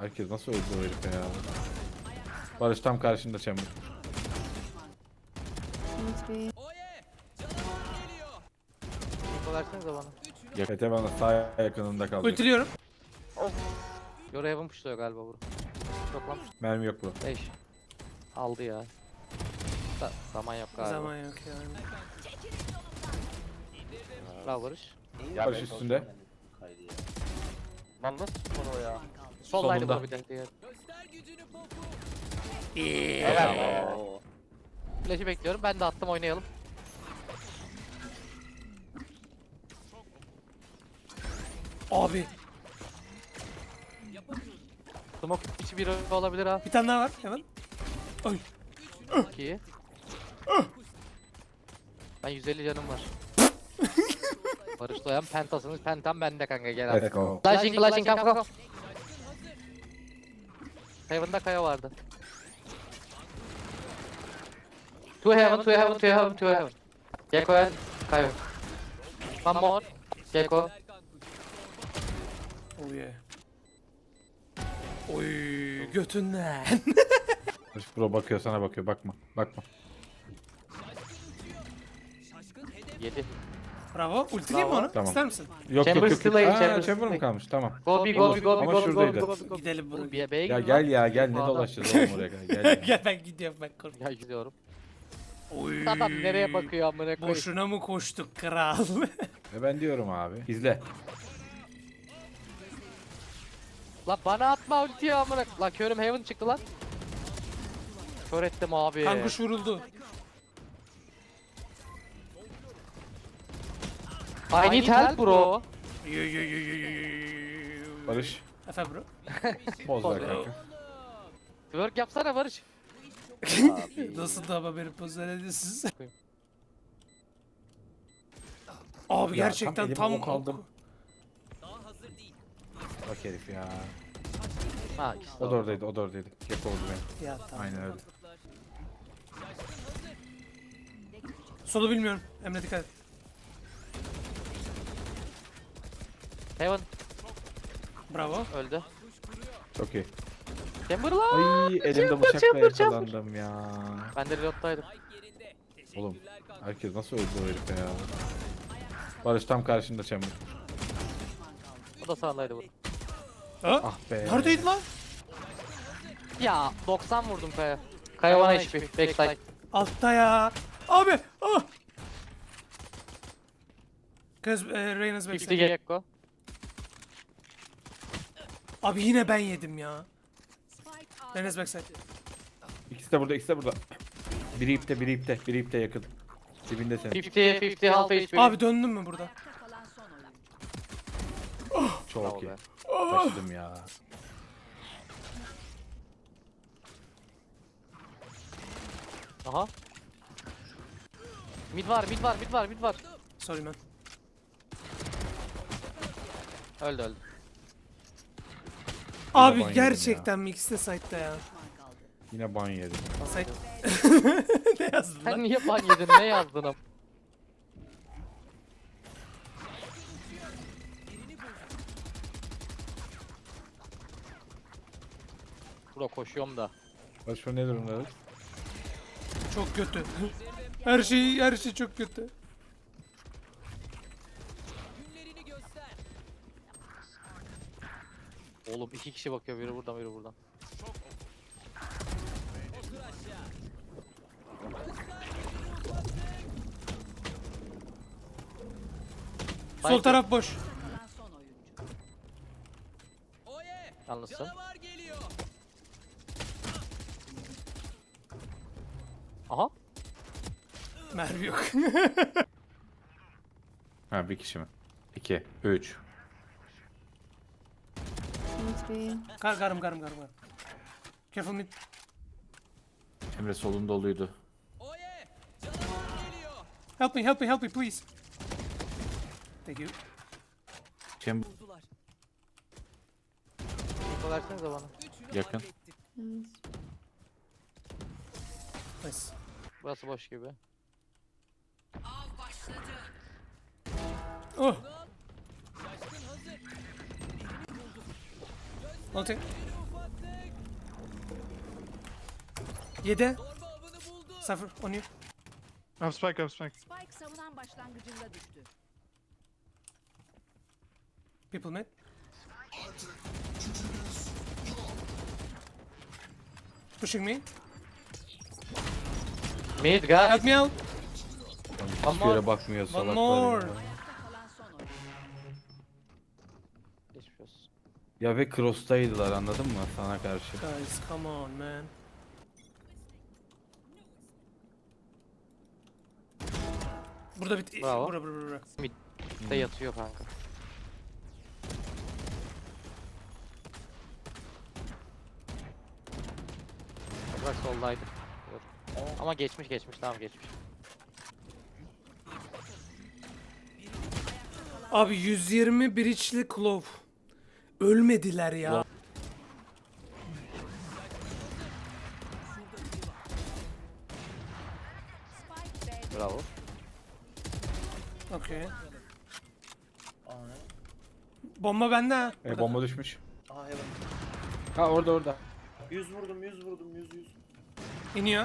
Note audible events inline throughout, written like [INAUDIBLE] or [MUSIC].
Herkes nasıl öldü o herife ya? Barış tam karşında Chamber. Info versenize bana. Yakete bana sağ yakınında kaldı. Ultiliyorum. Yoru Heaven pushluyor galiba bunu. Yok lan Mermi yok bu. 5. Aldı ya. Da, zaman yok galiba. Zaman yok yani. Bravo Barış. Barış üstünde. Lan nasıl spor o ya? Soldaydı Solunda. bu bir de diğer. Yeah. Flash'ı bekliyorum. Ben de attım oynayalım. Abi Smoke içi bir olabilir ha. bir tane daha var hemen. Oy. Çok iyi. Ben 150 canım var. [LAUGHS] Barış Doyan pentasınız. Pentam bende kanka gel abi. Let's go. Flashing flashing come come. Heaven'da kaya vardı. Two heaven, two heaven, two heaven, two heaven. Gecko and kayo. One more. Gecko. Oh yeah. Oy götünden. [LAUGHS] Barış Bro bakıyor sana bakıyor bakma. Bakma. 7. Bravo. Ultileyim mi Bravo. onu? Tamam. İster misin? Yok Chamber yok yok. still yok. Aa, chamber Chamber mı still kalmış? Tamam. Go B, go B, go B, Ama go. Gidelim buraya. Bir B'ye Ya gidin gel lan. ya gel ne Bu adam- dolaşacağız oğlum oraya gel. ya. [LAUGHS] Gel ben gidiyorum ben korkuyorum. Ya gidiyorum. Oy. Adam nereye bakıyor amına koyayım. Boşuna mı koştuk kral? Ve [LAUGHS] ben diyorum abi. İzle. Lan bana atma ultiyi amına. Lan körüm heaven çıktı lan. Kör ettim abi. Kankuş vuruldu. I need help bro. Yo, yo, yo, yo, yo, yo. Barış. Efe bro. Bozlar kanka. Twerk yapsana Barış. Nasıl da ama beni pozisyon ediyorsunuz? Abi Ya, gerçekten tam tam, elime ok aldım. Bak herif ya. Ha ikisi de O da orada. oradaydı o da oradaydı. Yap oldu benim. Ya tamam. Aynen öyle. Solu bilmiyorum. Emre dikkat et. Heaven Bravo. öldü. Çok iyi. Chamber lan. Ay elimde bıçakla chamber, chamber. yakalandım ya. Ben de reload'daydım. Oğlum herkes nasıl öldü o herife ya? Barış tam karşında Chamber. O da sağındaydı bu. Ha? Ah be. Neredeydi lan? Ya 90 vurdum Kaya. Kaya bana HP. Backside. Altta ya. Abi. Ah. Kız e, Reyna'sı 50 backside. Gecko. Abi yine ben yedim ya. Reyna'sı backside. İkisi de burada ikisi de burada. Biri ipte biri ipte biri ipte yakın. Dibinde senin. 50 50 half HP. Abi döndün mü burada? Çok iyi. Taşıdım ya. Aha. Mid var, mid var, mid var, mid var. Sorry man. Öldü öldü. Abi ban gerçekten mi ikisi de side'da ya. Yine ban yedim. Side. [LAUGHS] ne yazdın Sen lan? niye ban yedin? Ne yazdın am? Bro koşuyorum da. Şu ne durumda? Çok kötü. Her şey her şey çok kötü. Oğlum iki kişi bakıyor biri buradan biri buradan. Sol taraf boş. Kalan Yalnızsın. Aha. Mermi yok. Ha bir kişi mi? 2, 3. Kar karım karım karım karım. Careful mid. Emre solun doluydu. Help me help me help me please. Thank you. Cem Info versenize bana. yakın. Evet. Nice. Burası boş gibi. Oh. Nothing. Yedi. Sıfır. On you. Up spike, up spike. Spike savunan başlangıcında düştü. People mid. Pushing me. Mid guys. Help me out. Hiçbir yere bakmıyor One salaklar. more. ya. Ya ve cross'taydılar anladın mı sana karşı. Guys, come on man. Burada bit. Bravo. Bura bura bura. De yatıyor kanka. Bırak soldaydı. Dur. Ama geçmiş geçmiş tamam geçmiş. Abi 120 bridge'li Clove. Ölmediler ya. Bravo. Okey. Bomba bende ha. E, bomba düşmüş. Aa heaven. Ha orada orada. 100 vurdum 100 vurdum 100 100. İniyor.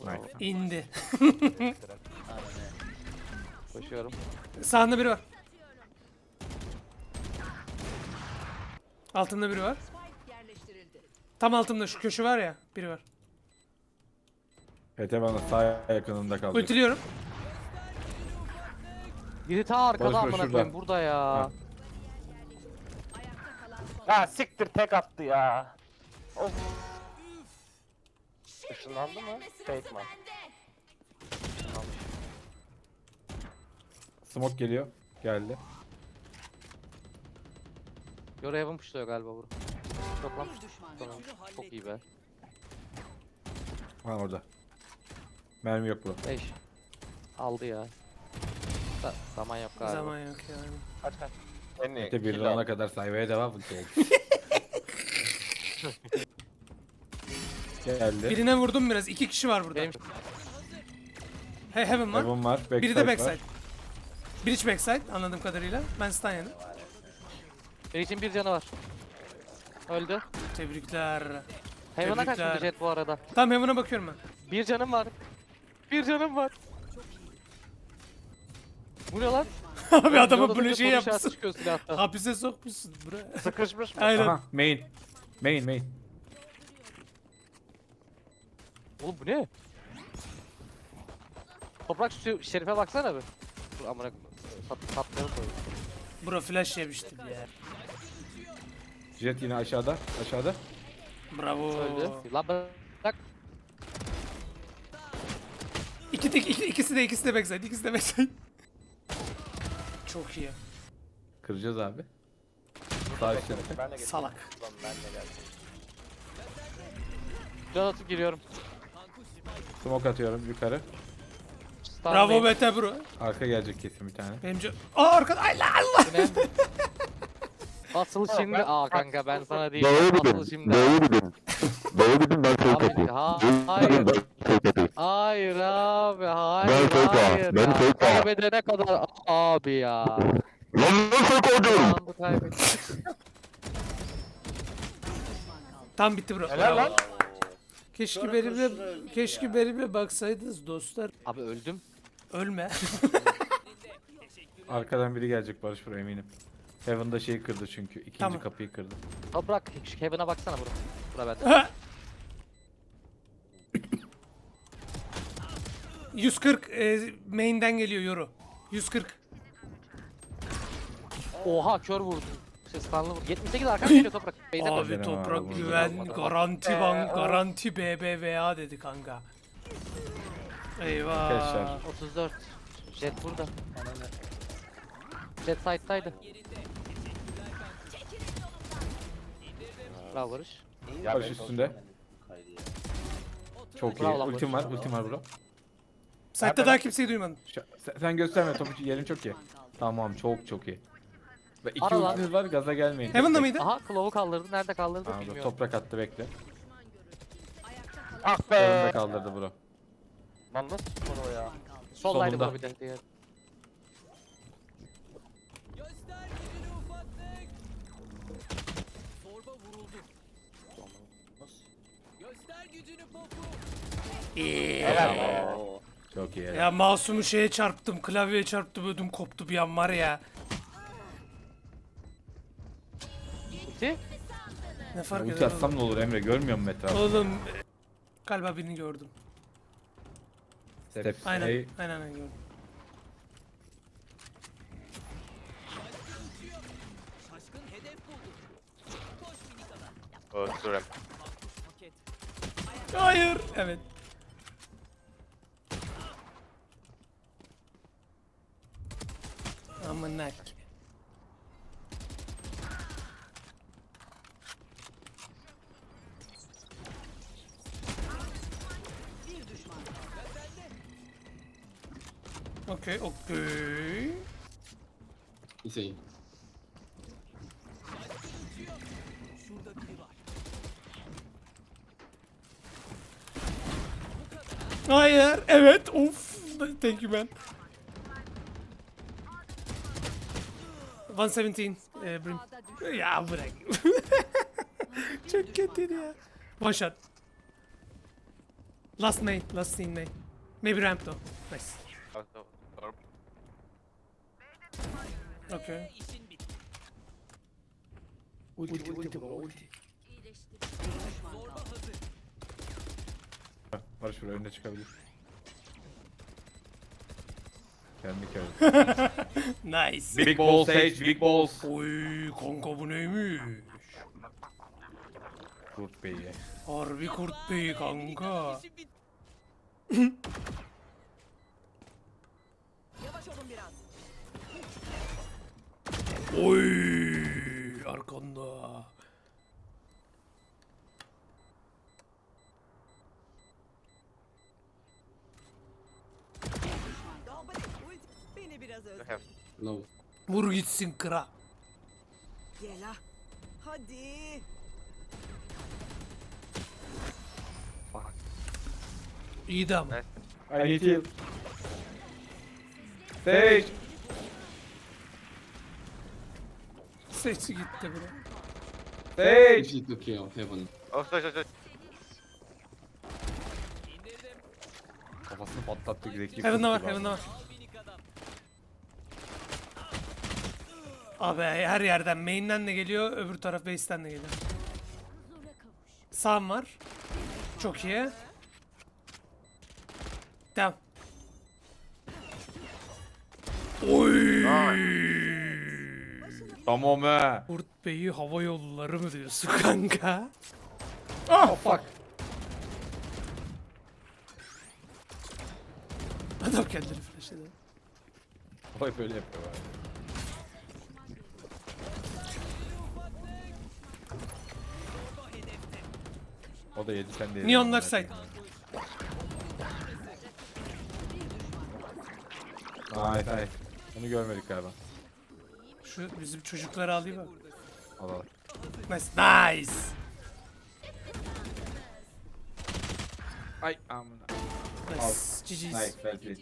Nice. İndi. Koşuyorum. Sağında biri var. Altında biri var. Spike yerleştirildi. Tam altımda şu köşe var ya. Biri var. PT bana sağ yakınında kaldı. Ultiliyorum. Biri ta arkada Barış Bey amına şurada. koyayım burada ya. Ha. Ha siktir tek attı ya. Of. Işınlandı mı? Fake mi? Smoke geliyor. Geldi. Yora Heaven pushluyor galiba bura. Yok lan. Tamam. Çok iyi be. Ha orada. Mermi yok bro. 5. Aldı ya. Da, zaman yok galiba. Zaman yok yani. Kaç kaç. En iyi. PT bir kill al. kadar saymaya devam edeceğiz. Geldi. Birine vurdum biraz. İki kişi var burada. Benim He Heaven var. Heaven var. Backside Biri de var. backside. Bridge backside anladığım kadarıyla. Ben stun yedim. İçin bir canı var. Öldü. Tebrikler. Heaven'a Tebrikler. Jet bu arada. Tamam Heaven'a bakıyorum ben. Bir canım var. Bir canım var. Bu ne lan? [LAUGHS] Abi bunu durunca şey yapmışsın. Hapise sokmuşsun buraya. Sıkışmış mı? Aynen. Aha main. Main main. Oğlum bu ne? Toprak şu şerife baksana bir. Dur amına sat, satmayalım koyayım. Bura flash yemiştim ya. Jet yine aşağıda. Aşağıda. Bravo. Öldü. Lan bırak. İki tek iki, ikisi de ikisi de backside. ikisi de backside. Çok iyi. Kıracağız abi. Sağ üstte. Ben de geçtim. Salak. Lan ben de geldim. Can atıp giriyorum. Smoke atıyorum yukarı. Star Bravo main. Bete bro. Arka gelecek kesin bir tane. Benim can... Aa arkada. Ay la Allah. [LAUGHS] Asıl şimdi ben- aa kanka ben sana diyeyim. Doğru Asıl bildin. şimdi. Doğru bildin. Doğru bildin ben fake Abi, atayım. ha- Doğru hayır. bildin ben fake atayım. Hayır abi hayır Ben var, hayır ben ya. fake var. Kaybedene kadar abi ya. Lan fake oluyorum? Roundu kaybettik. Tam bitti bro. Helal lan. Keşke benimle keşke benimle baksaydınız dostlar. Abi öldüm. Ölme. [LAUGHS] Arkadan biri gelecek Barış buraya eminim. Heaven'da şeyi kırdı çünkü. İkinci Tamam. kapıyı kırdı. Toprak şu Kevin'e baksana bura. Bura bende. 140 e, main'den geliyor yoru. 140. Oha kör vurdu. Şey stunlı vurdu. 78 arkan geliyor Toprak. Beyze koş. Abi toprak abi, güven bunu garanti ban garanti BBVA dedi kanka. Eyvah. Arkadaşlar. 34. Jet burada. Ananı. Jet side'daydı. Bravo Barış. İyi Barış üstünde. ya. Çok iyi. Bravo lan Ultim Barış. var. Ultim var bro. Site'da daha kimseyi duymadım. Sen, sen gösterme topu yerin çok iyi. Tamam çok çok iyi. Ve iki Ara lan. ultiniz var gaza gelmeyin. Heaven'da mıydı? Aha Clove'u kaldırdı. Nerede kaldırdı Tamam, dur, bilmiyorum. toprak attı bekle. Ah be. kaldırdı bro. Lan nasıl tutmadı o ya? Soldaydı solunda. bir de diğer. Yeah. Oo. Çok iyi. Ya mouse'umu şeye çarptım, klavyeye çarptım, ödüm koptu bir an var ya. Gitti. Ne fark Ulti eder atsam oğlum? ne olur Emre görmüyor musun etrafı? Oğlum galiba birini gördüm. Step Aynen, Hey, aynen aynen gördüm. Hayır. Evet. Amınak. Okey, okey. Hayır, evet, of. Thank you man. 117, eh, Brim. Ağda düş. Ya bırak. Çok kötü ya. One shot. Last main, last scene main. Maybe ramp though. Nice. Okay. Barış buraya önüne çıkabilir. Kendi kendine. [LAUGHS] Nice. Big balls Sage, big balls. Oy kanka bu neymiş? Kurt Bey'i. Harbi kurt bey kanka. [LAUGHS] Arkanda. Beni biraz öz. Vur gitsin kıra. Gel ha. Hadi. İyiydi ama. Nice. I need heal. Sage. Sesi gitti bura. Sage. Oh, sorry, sorry, sorry. Kafasını patlattı Zeki. Heaven'da var, Heaven'da var. Abi her yerden main'den de geliyor, öbür taraf base'ten de geliyor. Sağım var. Çok iyi. Devam. Oy! Tamam he. Kurt Bey'i hava yolları mı diyorsun kanka? Oh fuck. Adam kendini flashladı. O hep öyle yapıyor abi. O da yedi sen de yedin. Neonlar side. Nice nice. Onu görmedik galiba. Şu bizim çocukları alayım mı? Al al. Nice. Nice. Ay amına. Nice. GG's. Nice well played.